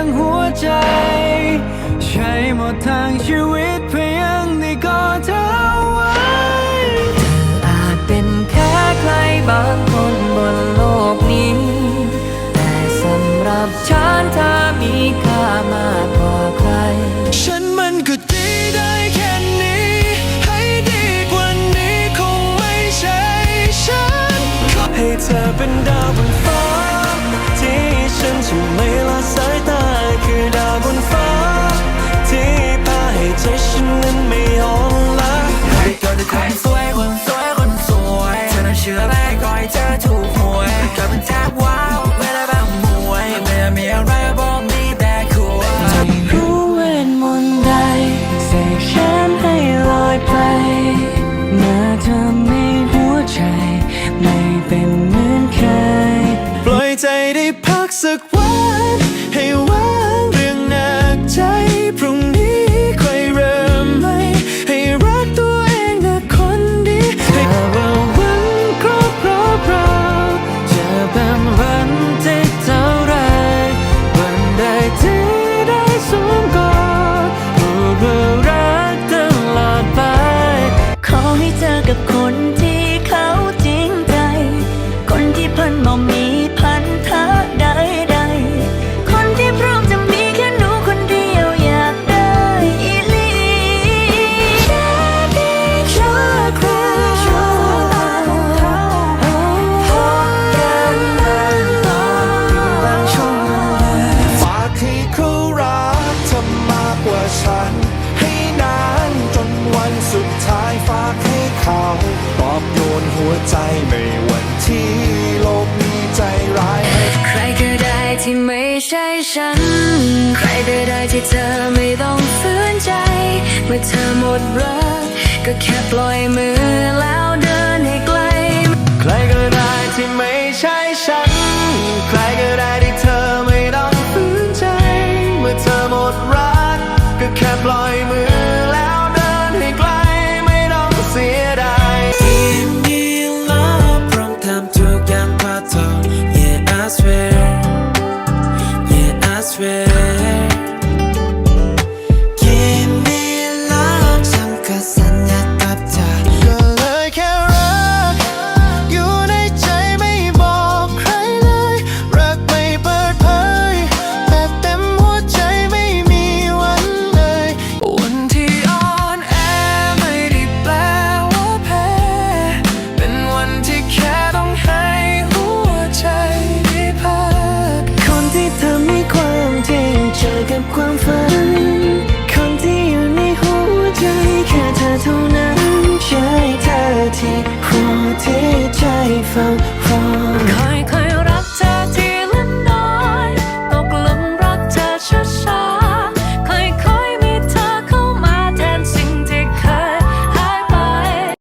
ั้งหัวใจ ใช้หมดทางชีวิต ใจไม่วันที่โลกมีใจร้าย ใครก็ได้ที่ไม่ใช่ฉัน ใครก็ได้ที่เธอไม่ต้องฝืนใจ เมื่อเธอหมดรักก็แค่ปล่อยมือแล้วเดินให้ไกล ใครก็ได้ที่ไม่ใช่ฉัน ใครก็ได้ที่เธอไม่ต้องฝืนใจ เมื่อเธอหมดรักก็แค่ปล่อยมือ ที่ใจฟังฟัง